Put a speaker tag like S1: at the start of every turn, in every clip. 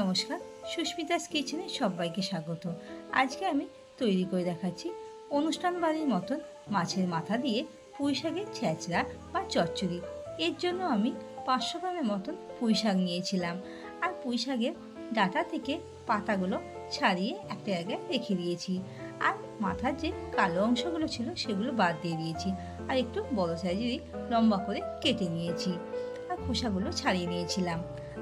S1: নমস্কার। সুস্মিতাস কিচেনে সবাইকে স্বাগত। আজকে আমি তৈরি করে দেখাচ্ছি অনুষ্ঠান বাড়ির মতন মাছের মাথা দিয়ে পুঁই শাকের ছ্যাঁচড়া বা চচ্চড়ি। এর জন্য আমি পাঁচশো গ্রামের মতন পুঁই শাক নিয়েছিলাম। আর পুঁই শাকের ডাটা থেকে পাতাগুলো ছাড়িয়ে একটা জায়গায় রেখে দিয়েছি। আর মাথার যে কালো অংশগুলো ছিল সেগুলো বাদ দিয়ে দিয়েছি। আর একটু বড় সাইজেরই লম্বা করে কেটে নিয়েছি। আর খোসাগুলো ছাড়িয়ে নিয়েছিলাম।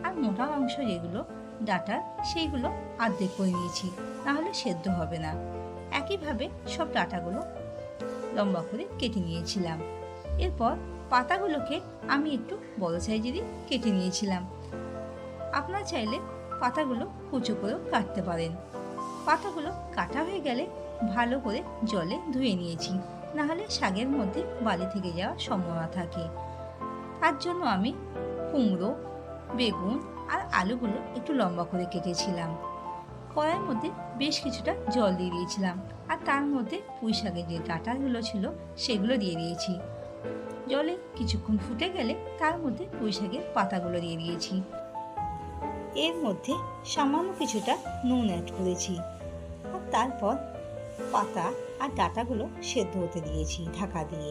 S1: আর মোটা অংশ যেগুলো ডাটা সেইগুলো আর্ধেক করে নিয়েছি, নাহলে সেদ্ধ হবে না। একইভাবে সব ডাটাগুলো লম্বা করে কেটে নিয়েছিলাম। এরপর পাতাগুলোকে আমি একটু বড় সাইজেরই কেটে নিয়েছিলাম। আপনারা চাইলে পাতাগুলো কুচো করেও কাটতে পারেন। পাতাগুলো কাটা হয়ে গেলে ভালো করে জলে ধুয়ে নিয়েছি, নাহলে শাকের মধ্যে বালি থেকে যাওয়ার সম্ভাবনা থাকে। তার জন্য আমি কুমড়ো, বেগুন আর আলুগুলো একটু লম্বা করে কেটেছিলাম। কড়াইয়ের মধ্যে বেশ কিছুটা জল দিয়ে দিয়েছিলাম আর তার মধ্যে পুঁই শাকের যে ডাঁটাগুলো ছিল সেগুলো দিয়ে দিয়েছি। জলে কিছুক্ষণ ফুটে গেলে তার মধ্যে পুঁই শাকের পাতাগুলো দিয়ে দিয়েছি। এর মধ্যে সামান্য কিছুটা নুন অ্যাড করেছি আর তারপর পাতা আর ডাঁটাগুলো সেদ্ধ হতে দিয়েছি ঢাকা দিয়ে।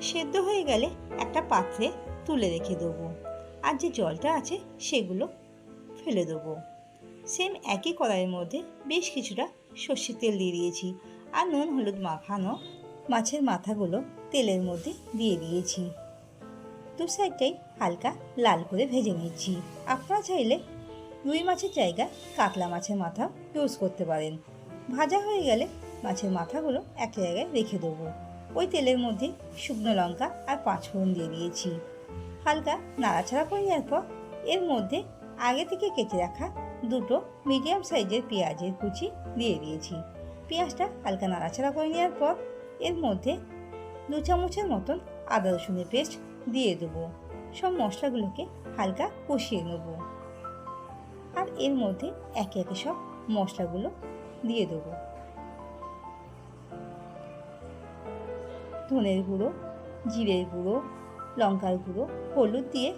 S1: সেদ্ধ হয়ে গেলে একটা পাত্রে তুলে রেখে দেবো। আর যে জলটা আছে সেগুলো ফেলে দেবো। সেম একই কড়াইয়ের মধ্যে বেশ কিছুটা সর্ষের তেল দিয়ে দিয়েছি আর নুন, হলুদ মাখানো মাছের মাথাগুলো তেলের মধ্যে দিয়ে দিয়েছি। দু সাইডটাই হালকা লাল করে ভেজে নিচ্ছি। আপনারা চাইলে রুই মাছের জায়গায় কাতলা মাছের মাথা ইউজ করতে পারেন। ভাজা হয়ে গেলে মাছের মাথাগুলো এক জায়গায় রেখে দেবো। ওই তেলের মধ্যে শুকনো লঙ্কা আর পাঁচফোড়ন দিয়ে দিয়েছি। হালকা নাড়াচাড়া করে নেওয়ার পর এর মধ্যে আগে থেকে কেটে রাখা দুটো মিডিয়াম সাইজের পেঁয়াজের কুচি দিয়ে দিয়েছি। পেঁয়াজটা হালকা নাড়াচাড়া করে নেওয়ার পর এর মধ্যে দু চামচের মতন আদা, রসুনের পেস্ট দিয়ে দেবো। সব মশলাগুলোকে হালকা কষিয়ে নেব। আর এর মধ্যে একে একে সব মশলাগুলো দিয়ে দেবো। ধনের গুঁড়ো, জিরের গুঁড়ো লঙ্কার গুঁড়ো, হলুদ দিয়ে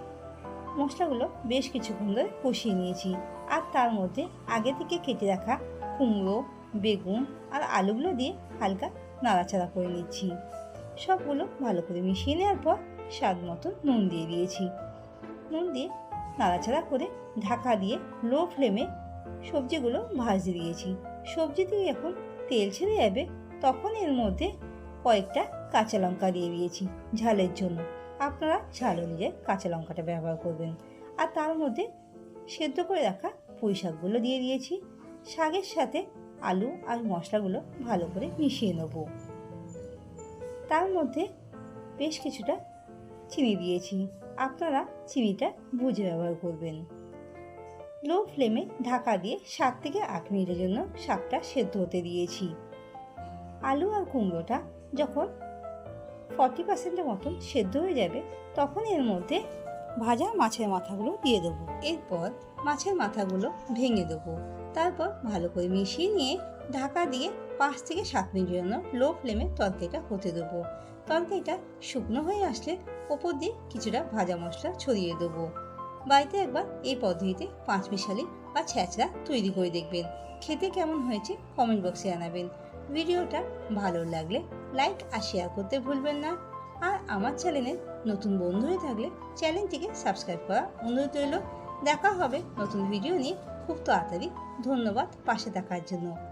S1: মশলাগুলো বেশ কিছুক্ষণ ধরে কষিয়ে নিয়েছি। আর তার মধ্যে আগে থেকে কেটে রাখা কুমড়ো, বেগুন আর আলুগুলো দিয়ে হালকা নাড়াচাড়া করে নিচ্ছি। সবগুলো ভালো করে মিশিয়ে নেওয়ার পর স্বাদ মতো নুন দিয়ে দিয়েছি। নুন দিয়ে নাড়াচাড়া করে ঢাকা দিয়ে লো ফ্লেমে সবজিগুলো ভাজতে দিয়েছি। সবজি দিয়ে এখন তেল ছেড়ে যাবে, তখন এর মধ্যে কয়েকটা কাঁচা লঙ্কা দিয়ে দিয়েছি ঝালের জন্য। আপনারা ঝাল অনুযায়ী কাঁচা লঙ্কাটা ব্যবহার করবেন। আর তার মধ্যে সেদ্ধ করে রাখা পুঁই শাকগুলো দিয়ে দিয়েছি। শাকের সাথে আলু আর মশলাগুলো ভালো করে মিশিয়ে নেব। তার মধ্যে বেশ কিছুটা চিনি দিয়েছি। আপনারা চিনিটা বুঝে ব্যবহার করবেন। লো ফ্লেমে ঢাকা দিয়ে সাত থেকে আট মিনিটের জন্য শাকটা সেদ্ধ হতে দিয়েছি। আলু আর কুমড়োটা যখন ফর্টি পার্সেন্টের মতন সেদ্ধ হয়ে যাবে, তখন এর মধ্যে ভাজা মাছের মাথাগুলো দিয়ে দেবো। এরপর মাছের মাথাগুলো ভেঙে দেবো। তারপর ভালো করে মিশিয়ে নিয়ে ঢাকা দিয়ে পাঁচ থেকে সাত মিনিটের জন্য লো ফ্লেমে তরকারিটা হতে দেবো। তরকারিটা শুকনো হয়ে আসলে ওপর দিয়ে কিছুটা ভাজা মশলা ছড়িয়ে দেবো। বাড়িতে একবার এই পদ্ধতিতে পাঁচ মিশালি বা ছ্যাঁচড়া তৈরি করে দেখবেন। খেতে কেমন হয়েছে কমেন্ট বক্সে জানাবেন। ভিডিওটা ভালো লাগলে লাইক আর শেয়ার করতে ভুলবেন না। আর আমার চ্যানেলে নতুন বন্ধু হয়ে থাকলে চ্যানেলটিকে সাবস্ক্রাইব করা অনুরোধ রইল। দেখা হবে নতুন ভিডিও নিয়ে। খুব তাড়াতাড়ি ধন্যবাদ পাশে থাকার জন্য।